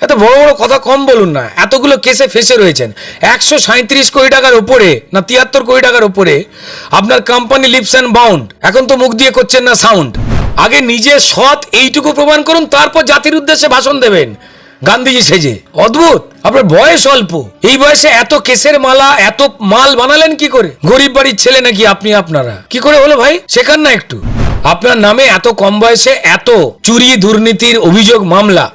এত বড় বড় কথা কম বলুন না। এতগুলো কেসে ফেসে রয়েছেন। একশো সাঁত্রিশ কোটি টাকার ওপরে না তিয়াত্তর কোটি টাকার ওপরে আপনার কোম্পানি লিপস অ্যান্ড বাউন্ড এখন তো মুখ দিয়ে করছেন না সাউন্ড আগে নিজে সৎ এইটুকু প্রমাণ করুন, তারপর জাতির উদ্দেশ্যে ভাষণ দেবেন। গান্ধীজি সেজে। অদ্ভুত! আপনার বয়স অল্প। এই বয়সে এত কেসের মালা, এত মাল বানালেন কি করে? গরিব বাড়ির ছেলে নাকি আপনি আপনারা? কি করে হলো ভাই? শেখান না একটু। আপনার নামে এত কম বয়সে এত চুরি দুর্নীতির অভিযোগ মামলা।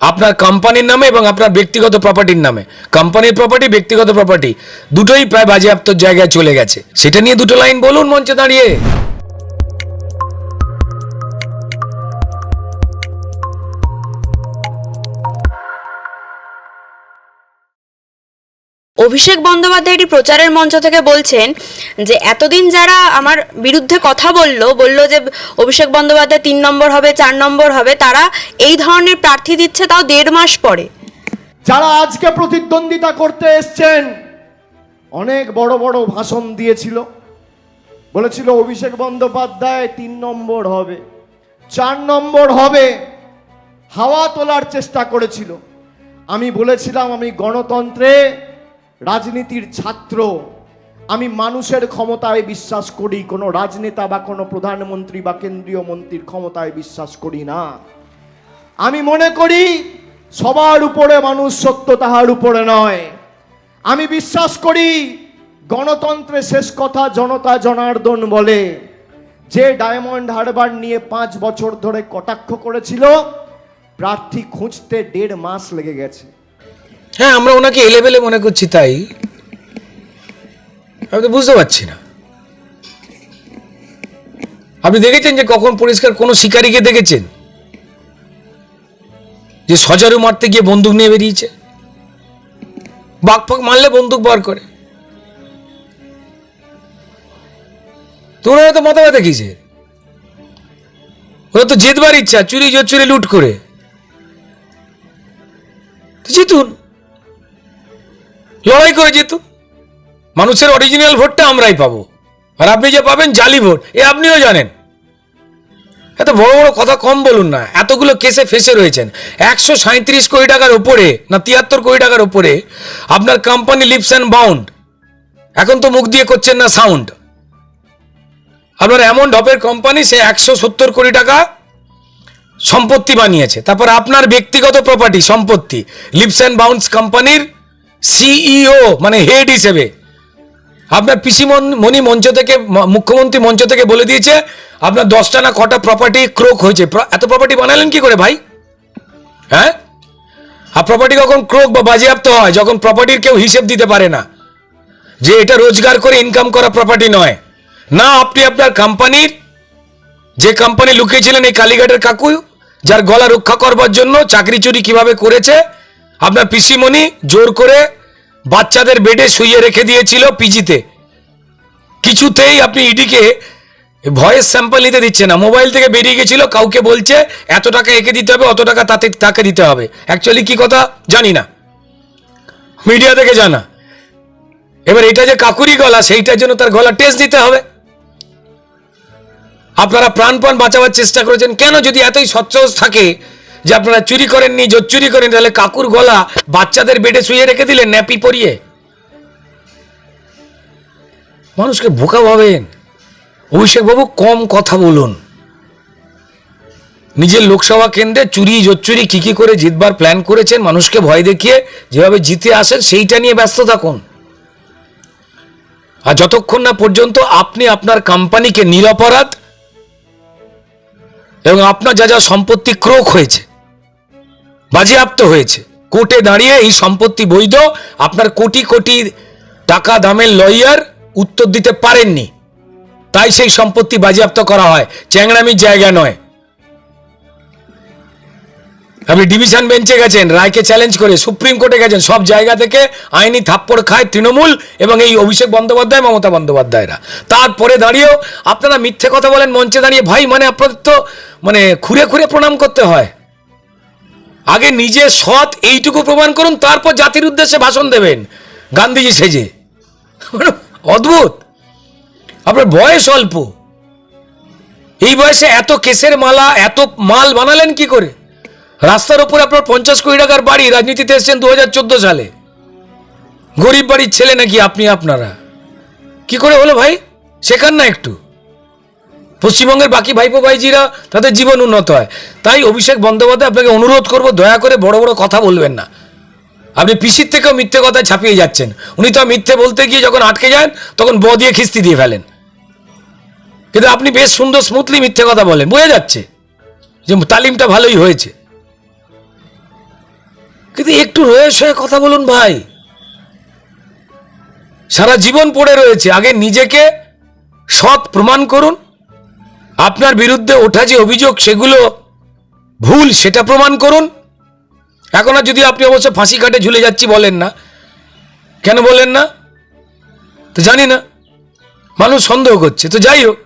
আপনার কোম্পানির নামে এবং আপনার ব্যক্তিগত প্রপার্টির নামে। কোম্পানির প্রপার্টি ব্যক্তিগত প্রপার্টি দুটোই প্রায় বাজেয়াপ্তর জায়গায় চলে গেছে। সেটা নিয়ে দুটো লাইন বলুন মঞ্চে দাঁড়িয়ে। অভিষেক বন্দ্যোপাধ্যায় এটি প্রচারের মঞ্চ থেকে বলছেন যে, এতদিন যারা আমার বিরুদ্ধে কথা বলল বলল যে অভিষেক বন্দ্যোপাধ্যায় তিন নম্বর হবে, চার নম্বর হবে, তারা এই ধরনের প্রার্থী দিচ্ছে তাও দেড় মাস পরে। যারা আজকে প্রতিদ্বন্দ্বিতা করতে এসছেন, অনেক বড় বড় ভাষণ দিয়েছিল। বলেছিল, অভিষেক বন্দ্যোপাধ্যায় তিন নম্বর হবে, চার নম্বর হবে। হাওয়া তোলার চেষ্টা করেছিল। আমি বলেছিলাম, আমি গণতন্ত্রে রাজনীতির ছাত্র, আমি মানুষের ক্ষমতায় বিশ্বাস করি, কোনো রাজনেতা বা কোনো প্রধানমন্ত্রী বা কেন্দ্রীয় মন্ত্রীর ক্ষমতায় বিশ্বাস করি না। আমি মনে করি, সবার উপরে মানুষ সত্য তাহার উপরে নয়। আমি বিশ্বাস করি, গণতন্ত্রে শেষ কথা জনতা জনার্দন বলে, যে ডায়মন্ড হারবার নিয়ে পাঁচ বছর ধরে কটাক্ষ করেছিল, প্রার্থী খুঁজতে দেড় মাস লেগে গেছে। হ্যাঁ আমরা ওনাকে এলেবেলে মনে করছি তাই। আমি তো বুঝতে পারছি না। আপনি দেখেছেন যে কখন পরিষ্কার কোনো শিকারীকে দেখেছেন? যে সজারু মারতে গিয়ে বন্দুক নিয়ে বেরিয়েছে? বাঘ ফাঁক মারলে বন্দুক বার করে। তোরা তো মাথা ব্যথা ওরা তো জেতবার ইচ্ছা, চুরি জোর চুরি লুট করে। জিতুন। লড়াই করে যেত মানুষের অরিজিনাল ভোটটা আমরাই পাবো। আর আপনি যে পাবেন জালি ভোট এ আপনিও জানেন। এত বড় বড় কথা কম বলুন না। এতগুলো কেসে ফেসে রয়েছেন। একশো সাঁত্রিশ কোটি টাকার ওপরে না তিয়াত্তর কোটি টাকার ওপরে আপনার কোম্পানি লিপস অ্যান্ড বাউন্ড এখন তো মুখ দিয়ে করছেন না সাউন্ড আপনার এমন ডপের কোম্পানি সে একশো সত্তর কোটি টাকা সম্পত্তি বানিয়েছে। তারপর আপনার ব্যক্তিগত প্রপার্টি সম্পত্তি লিপস অ্যান্ড বাউন্ডস কোম্পানির সিইও মানে হেড হিসেবে। আপনার পিসি মন- মণি মঞ্চ থেকে মুখ্যমন্ত্রী মঞ্চ থেকে বলে দিয়েছে, আপনার দশটা না কটা প্রপার্টি ক্রোক হয়েছে। এত প্রপার্টি বানালেন কি করে ভাই? হ্যাঁ? আর প্রপার্টি কখন ক্রোক বা বাজেয়াপ্ত হয়, যখন প্রপার্টির কেউ হিসেব দিতে পারে না। যে এটা রোজগার করে ইনকাম করা প্রপার্টি নয়। না, আপনি আপনার কোম্পানির যে কোম্পানি লুকিয়েছিলেন এই কালীঘাটের কাকু, যার গলা রক্ষা করবার জন্য চাকরি চুরি কীভাবে করেছে আপনার পিসিমণি জোর করে বাচ্চাদের বেডে শুইয়ে রেখে দিয়েছিল পিজিতে। কিছুতেই আপনি ইডিকে ভয়েস স্যাম্পল নিতে দিচ্ছে না। মোবাইল থেকে বেরিয়ে গেছিল, কাউকে বলছে, এত টাকা একে দিতে হবে, অত টাকা তাতে, তাকে দিতে হবে। অ্যাকচুয়ালি কি কথা? জানি না। মিডিয়া থেকে জানা। এবার এটা যে কাকুরি গলা, সেইটার জন্য তার গলা টেস্ট দিতে হবে। আপনারা প্রাণপণ বাঁচাবার চেষ্টা করেছেন। কেন যদি এতই সচ্ছস থাকে যে আপনারা চুরি করেননি, জোর চুরি করেন তাহলে কাকুর গলা বাচ্চাদের বেডে শুয়ে রেখে দিলেন, ন্যাপি পরিয়ে। মানুষকে বোকা ভাবেন। অভিষেক বাবু কম কথা বলুন। নিজের লোকসভা কেন্দ্রে চুরি জোচ্চুরি কি কি করে জিতবার প্ল্যান করেছেন, মানুষকে ভয় দেখিয়ে যেভাবে জিতে আসেন, সেইটা নিয়ে ব্যস্ত থাকুন। আর যতক্ষণ না পর্যন্ত আপনি আপনার কোম্পানিকে নিরপরাধ এবং আপনার যা যা সম্পত্তি ক্রোক হয়েছে বাজেয়াপ্ত হয়েছে। কোর্টে দাঁড়িয়ে এই সম্পত্তি বৈধ, আপনার কোটি কোটি টাকা দামের লয়ার উত্তর দিতে পারেননি। তাই সেই সম্পত্তি বাজেয়াপ্ত করা হয়। চ্যাংড়ামির জায়গা নয়। আপনি ডিভিশন বেঞ্চে গেছেন, রায়কে চ্যালেঞ্জ করে সুপ্রিম কোর্টে গেছেন, সব জায়গা থেকে আইনি থাপ্পড় খায় তৃণমূল এবং এই অভিষেক বন্দ্যোপাধ্যায়, মমতা বন্দ্যোপাধ্যায়রা। তারপরে দাঁড়িয়েও আপনারা মিথ্যে কথা বলেন, মঞ্চে দাঁড়িয়ে, ভাই মানে আপনাদের তো মানে খুঁড়ে খুঁড়ে প্রণাম করতে হয়। আগে নিজে সৎ এইটুকু প্রমাণ করুন, তারপর জাতির উদ্দেশ্যে ভাষণ দেবেন। গান্ধীজি সেজে। মানে অদ্ভুত। আপনার বয়স অল্প। এই বয়সে এত কেসের মালা, এত মাল বানালেন কি করে? রাস্তার ওপরে আপনার পঞ্চাশ কোটি টাকার বাড়ি, রাজনীতিতে এসেছেন দু সালে। গরিব বাড়ির ছেলে নাকি আপনি, আপনারা? কি করে হলো ভাই? শেখান না একটু। পশ্চিমবঙ্গের বাকি ভাইপো ভাইজিরা তাদের জীবন উন্নত হয়। তাই অভিষেক বন্দ্যোপাধ্যায় আপনাকে অনুরোধ করব, দয়া করে বড় বড় কথা বলবেন না। আপনি পিসির থেকেও মিথ্যে কথা ছাপিয়ে যাচ্ছেন। উনি তো মিথ্যে বলতে গিয়ে যখন আটকে যান, তখন ব দিয়ে খিস্তি দিয়ে ফেলেন। কিন্তু আপনি বেশ সুন্দর স্মুথলি মিথ্যে কথা বলেন। বোঝা যাচ্ছে যে তালিমটা ভালোই হয়েছে। কিন্তু একটু রয়েস হয়ে কথা বলুন ভাই। সারা জীবন পড়ে রয়েছে। আগে নিজেকে সৎ প্রমাণ করুন আপনার বিরুদ্ধে ওঠা যে অভিযোগ, সেগুলো ভুল, সেটা প্রমাণ করুন। এখন আর যদি আপনি অবশ্য ফাঁসি কাটে ঝুলে যাচ্ছি বলেন না। কেন বলেন না? তো জানি না। মানুষ সন্দেহ করছে। তো যাই হোক,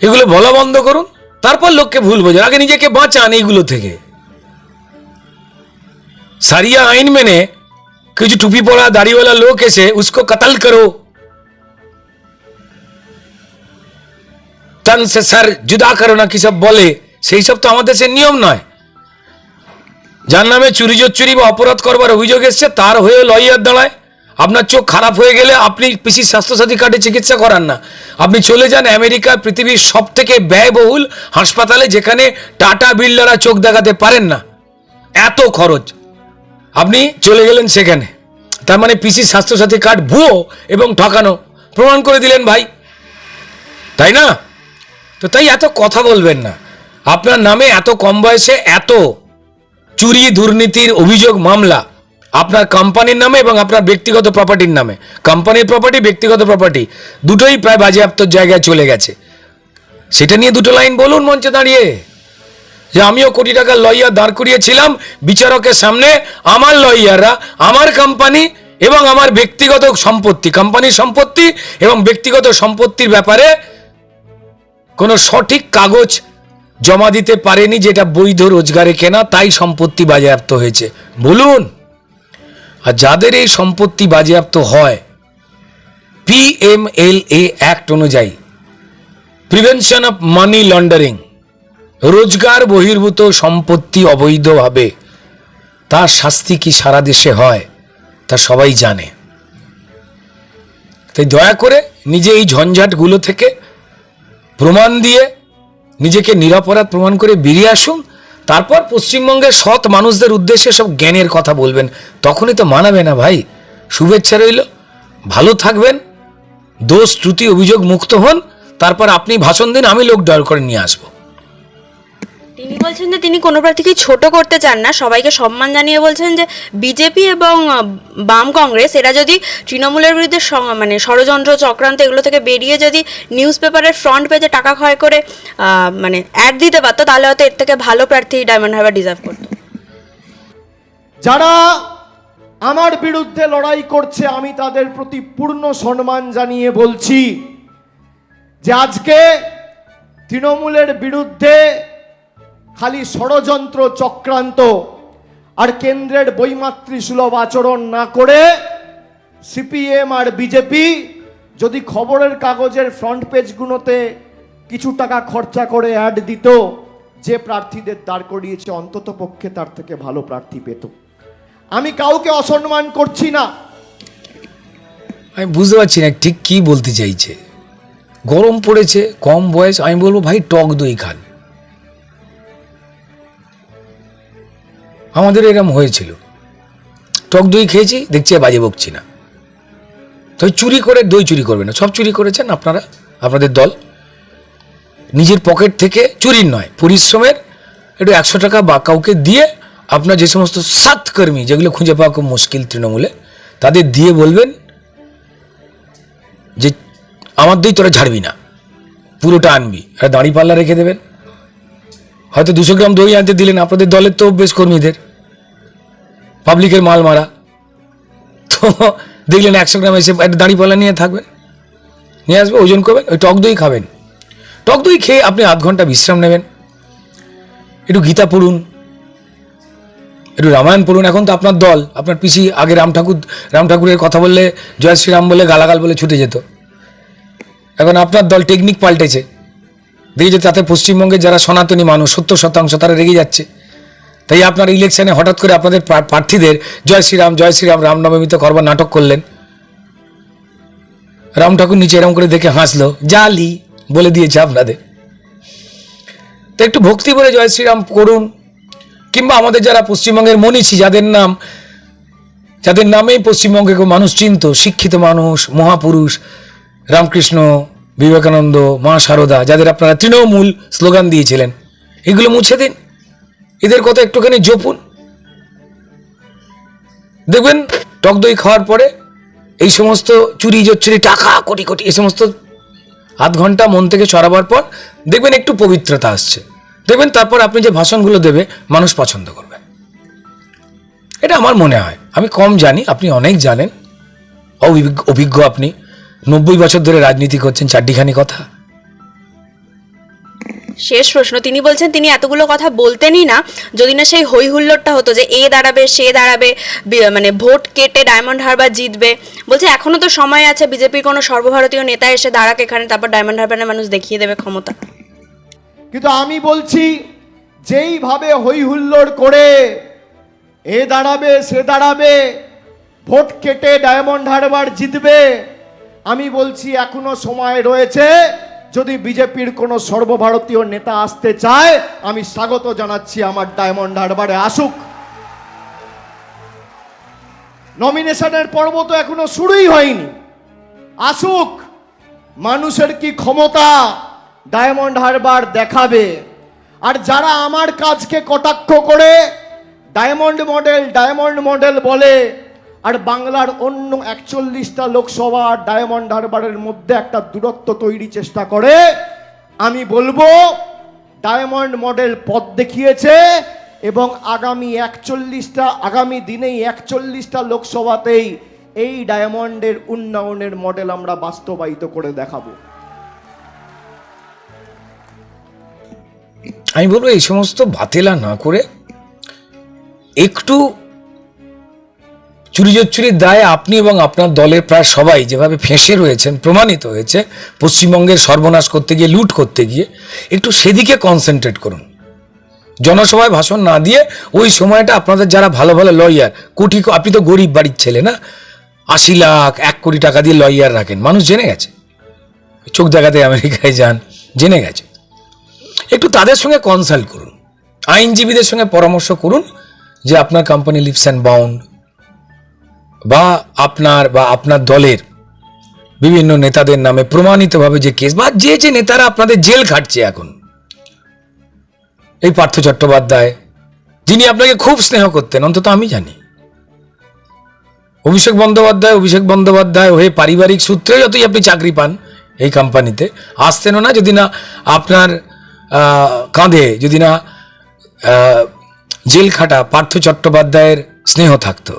এগুলো বলা বন্ধ করুন। তারপর লোককে ভুল বোঝান। আগে নিজেকে বাঁচান এইগুলো থেকে। সারিয়া আইন মেনে কিছু টুপি পরা দাড়িওয়ালা লোক এসে উসকো কতল করো। তন সে স্যার জুদা করো না কি সব বলে সেই সব তো আমাদের সে নিয়ম নয়। যার নামে চুরি চুরি বা অপরাধ করবার অভিযোগ এসছে, তার হয়ে লয়ার দাঁড়ায়। আপনার চোখ খারাপ হয়ে গেলে আপনি পিসির স্বাস্থ্যসাথী কার্ডে চিকিৎসা করান না। আপনি চলে যান আমেরিকা পৃথিবীর সব থেকে ব্যয়বহুল হাসপাতালে, যেখানে টাটা বিল্ডাররা চোখ দেখাতে পারেন না। এত খরচ। আপনি চলে গেলেন সেখানে। তার মানে পিসির স্বাস্থ্যসাথী কার্ড ভুয়ো এবং ঠকানো। প্রমাণ করে দিলেন ভাই। তাই না? তো তাই এত কথা বলবেন না। আপনার নামে এত কম বয়সে এত চুরি দুর্নীতির অভিযোগ মামলা আপনার কোম্পানির নামে এবং আপনার ব্যক্তিগত প্রপার্টির নামে। কোম্পানির প্রপার্টি ব্যক্তিগত প্রপার্টি দুটোই প্রায় বাজেয়াপ্ত জায়গায় চলে গেছে। সেটা নিয়ে দুটো লাইন বলুন মঞ্চে দাঁড়িয়ে। যে আমিও কোটি টাকার লয়ার দাঁড় করিয়েছিলাম বিচারকের সামনে। আমার লয়াররা আমার কোম্পানি এবং আমার ব্যক্তিগত সম্পত্তি কোম্পানির সম্পত্তি এবং ব্যক্তিগত সম্পত্তির ব্যাপারে কোনো সঠিক কাগজ জমা দিতে পারেনি যেটা বৈধ রোজগারে কেনা, তাই সম্পত্তি বাজেয়াপ্ত হয়েছে। বলুন, আর যাদের এই সম্পত্তি বাজেয়াপ্ত হয় পিএমএলএ অ্যাক্ট অনুযায়ী, প্রিভেনশন অফ মানি লন্ডারিং, রোজগার বহির্ভূত সম্পত্তি অবৈধভাবে, তার শাস্তি কি সারা দেশে হয়, তা সবাই জানে। তাই দয়া করে নিজে এই ঝঞ্ঝাটগুলো থেকে প্রমাণ দিয়ে নিজেকে নিরাপরাধ প্রমাণ করে বেরিয়ে আসুন, তারপর পশ্চিমবঙ্গের সৎ মানুষদের উদ্দেশ্যে সব জ্ঞানের কথা বলবেন। তখনই তো মানাবে না ভাই। শুভেচ্ছা রইল। ভালো থাকবেন। দোষ, ত্রুটি, অভিযোগ মুক্ত হন। তারপর আপনি ভাষণ দিন, আমি লোক ডয়ল করে নিয়ে আসব। তিনি বলছেন যে তিনি কোনো প্রার্থীকে ছোট করতে চান না। সবাইকে সম্মান জানিয়ে বলছেন যে বিজেপি এবং বাম কংগ্রেস, এরা যদি তৃণমূলের বিরুদ্ধে মানে ষড়যন্ত্র চক্রান্ত এগুলো থেকে বেরিয়ে যদি নিউজ পেপারের ফ্রন্ট পেজে টাকা ক্ষয় করে মানে অ্যাড দিতে পারতো, তাহলে হয়তো এর থেকে ভালো প্রার্থী ডায়মন্ড হারবার ডিজার্ভ করতো। যারা আমার বিরুদ্ধে লড়াই করছে, আমি তাদের প্রতি পূর্ণ সম্মান জানিয়ে বলছি যে আজকে তৃণমূলের বিরুদ্ধে খালি ষড়যন্ত্র চক্রান্ত আর কেন্দ্রের বৈমাতৃ সুলভ আচরণ না করে সিপিএম আর বিজেপি যদি খবরের কাগজের ফ্রন্ট পেজগুলোতে কিছু টাকা খরচা করে অ্যাড দিত, যে প্রার্থীদের দাঁড় করিয়েছে, অন্তত পক্ষে তার থেকে ভালো প্রার্থী পেত। আমি কাউকে অসম্মান করছি না। আমি বুঝতে পারছি না ঠিক কি বলতে চাইছে। গরম পড়েছে, কম বয়স, আমি বলব ভাই টক দই খান। আমাদের এরকম হয়েছিল। টক দই খেয়েছি, দেখছি বাজে বকছি না। তো চুরি করে দই চুরি করবে না। সব চুরি করেছেন আপনারা, আপনাদের দল। নিজের পকেট থেকে চুরির নয়, পরিশ্রমের। একটু একশো টাকা বা কাউকে দিয়ে আপনার যে সমস্ত সাত কর্মী যেগুলো খুঁজে পাওয়া খুব মুশকিল তৃণমূলে, তাদের দিয়ে বলবেন যে, আমার দই তোরা ঝাড়বি না। পুরোটা আনবি। আর দাঁড়িপাল্লা রেখে দেবেন। হয়তো দুশো গ্রাম দই আনতে দিলেন। আপনাদের দলের তো বেশ কর্মীদের। পাবলিকের মাল মারা। তো দেখলেন একশো গ্রাম এসে একটা দাঁড়ি পাল্লা নিয়ে থাকবে। নিয়ে আসবে, ওজন করবেন ওই টক দই খাবেন। টক দই খেয়ে আপনি আধ ঘণ্টা বিশ্রাম নেবেন। একটু গীতা পড়ুন। একটু রামায়ণ পড়ুন। এখন তো আপনার দল, আপনার পিসি আগে রাম ঠাকুর, রাম ঠাকুরের কথা বললে, জয় শ্রীরাম বলে গালাগাল বলে ছুটে যেত। এখন আপনার দল টেকনিক পাল্টেছে। দেখি যে তাতে পশ্চিমবঙ্গে যারা সনাতনী মানুষ, সত্তর শতাংশ তারা রেগে যাচ্ছে। তাই আপনার ইলেকশনে হঠাৎ করে আপনাদের প্রার্থীদের জয় শ্রীরাম জয় শ্রীরাম রামনবমীতে করবার নাটক করলেন। রাম ঠাকুর নিচে এরম করে দেখে হাসলো, জালি বলে দিয়েছে আপনাদের। তো একটু ভক্তি বলে জয় শ্রীরাম করুন। কিংবা আমাদের যারা পশ্চিমবঙ্গের মনীষী, যাদের নাম যাদের নামেই পশ্চিমবঙ্গে মানুষ চিনত, শিক্ষিত মানুষ, মহাপুরুষ, রামকৃষ্ণ বিবেকানন্দ মা শারদা যাদের আপনারা তৃণমূল স্লোগান দিয়েছিলেন, এগুলো মুছে দিন। এদের কথা একটুখানি জপুন। দেখবেন, টক দই খাওয়ার পরে এই সমস্ত চুরি জচ্চুরি টাকা, কোটি কোটি, এই সমস্ত আধ ঘণ্টা মন থেকে সরাবার পর দেখবেন একটু পবিত্রতা আসছে। দেখবেন তারপর আপনি যে ভাষণগুলো দেবে, মানুষ পছন্দ করবে। এটা আমার মনে হয়। আমি কম জানি, আপনি অনেক জানেন। অভিজ্ঞ আপনি। নব্বই বছর ধরে রাজনীতি করছেন চারটিখানি কথা। শেষ প্রশ্ন তিনি বলছেন তিনি এতগুলো কথা বলতেনই না যদি না সেই হই হুল্লোড়টা হতো যে এ দাঁড়াবে সে দাঁড়াবে মানে ভোট কেটে ডায়মন্ড হারবার জিতবে। বলছে এখনও তো সময় আছে বিজেপির কোনো সর্বভারতীয় নেতা এসে দাঁড়াক এখানে তারপর ডায়মন্ড হারবারের মানুষ দেখিয়ে দেবে ক্ষমতা। কিন্তু আমি বলছি যেইভাবে হই হুল্লোড় করে এ দাঁড়াবে সে দাঁড়াবে ভোট কেটে ডায়মন্ড হারবার জিতবে আমি বলছি, এখনও সময় রয়েছে। যদি বিজেপির কোনো সর্বভারতীয় নেতা আসতে চায়, আমি স্বাগত জানাচ্ছি আমার ডায়মন্ড হারবারে। আসুক। নমিনেশনের পর্ব তো এখনও শুরুই হয়নি। আসুক। মানুষের কি ক্ষমতা ডায়মন্ড হারবার দেখাবে? আর যারা আমার কাজকে কটাক্ষ করে, ডায়মন্ড মডেল ডায়মন্ড মডেল বলে আর বাংলার অন্য একচল্লিশটা লোকসভা ডায়মন্ড হারবারের মধ্যে একটা দূরত্ব তৈরি চেষ্টা করে। আমি বলব, ডায়মন্ড মডেল পথ দেখিয়েছে এবং আগামী একচল্লিশটা, আগামী দিনেই একচল্লিশটা লোকসভাতেই এই ডায়মন্ডের উন্নয়নের মডেল আমরা বাস্তবায়িত করে দেখাবো। আমি বলব, এই সমস্ত বাতেলা না করে একটু চুরি চুরির দায়ে আপনি এবং আপনার দলের প্রায় সবাই যেভাবে ফেঁসে রয়েছেন, প্রমাণিত হয়েছে, পশ্চিমবঙ্গের সর্বনাশ করতে গিয়ে, লুট করতে গিয়ে, একটু সেদিকে কনসেন্ট্রেট করুন। জনসভায় ভাষণ না দিয়ে ওই সময়টা আপনাদের যারা ভালো ভালো লয়ার কোটি আপনি তো গরিব বাড়ির ছেলে না? আশি লাখ, এক কোটি টাকা দিয়ে লয়ার রাখেন, মানুষ জেনে গেছে। চোখ দেখাতে আমেরিকায় যান, জেনে গেছে। একটু তাদের সঙ্গে কনসাল্ট করুন। আইনজীবীদের সঙ্গে পরামর্শ করুন যে আপনার কোম্পানি লিভস অ্যান্ড বাউন্ড বা আপনার বা আপনার দলের বিভিন্ন নেতাদের নামে প্রমাণিতভাবে যে কেস বা যে যে নেতারা আপনাদের জেল খাটছে এখন। এই পার্থ চট্টোপাধ্যায়, যিনি আপনাকে খুব স্নেহ করতেন, অন্তত আমি জানি। অভিষেক বন্দ্যোপাধ্যায় অভিষেক বন্দ্যোপাধ্যায় হয়ে পারিবারিক সূত্রে যতই আপনি চাকরি পান এই কোম্পানিতে আসতেনও না যদি না আপনার কাঁধে যদি না জেল খাটা পার্থ চট্টোপাধ্যায়ের স্নেহ থাকতো।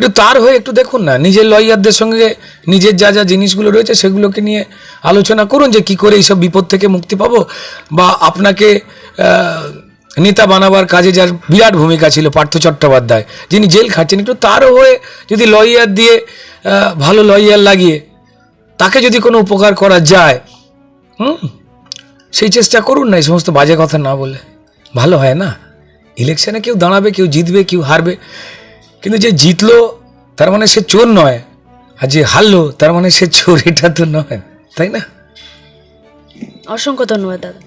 একটু তার হয়ে একটু দেখুন না, নিজের লয়ারদের সঙ্গে নিজের যা যা জিনিসগুলো রয়েছে সেগুলোকে নিয়ে আলোচনা করুন যে কি করে এইসব বিপদ থেকে মুক্তি পাবো বা আপনাকে নেতা বানাবার কাজে যার বিরাট ভূমিকা ছিল পার্থ চট্টোপাধ্যায়, যিনি জেল খাচ্ছেন, একটু তারও হয়ে যদি লয়ার দিয়ে ভালো লয়ার লাগিয়ে তাকে যদি কোনো উপকার করা যায়, হুম, সেই চেষ্টা করুন না এই সমস্ত বাজে কথা না বলে। ভালো হয় না। ইলেকশনে কেউ দাঁড়াবে, কেউ জিতবে, কেউ হারবে। কিন্তু যে জিতলো, তার মানে সে চোর নয়। আর যে হারলো, তার মানে সে চোর, এটা তো নয়, তাই না? অসংখ্য ধন্যবাদ, দাদা।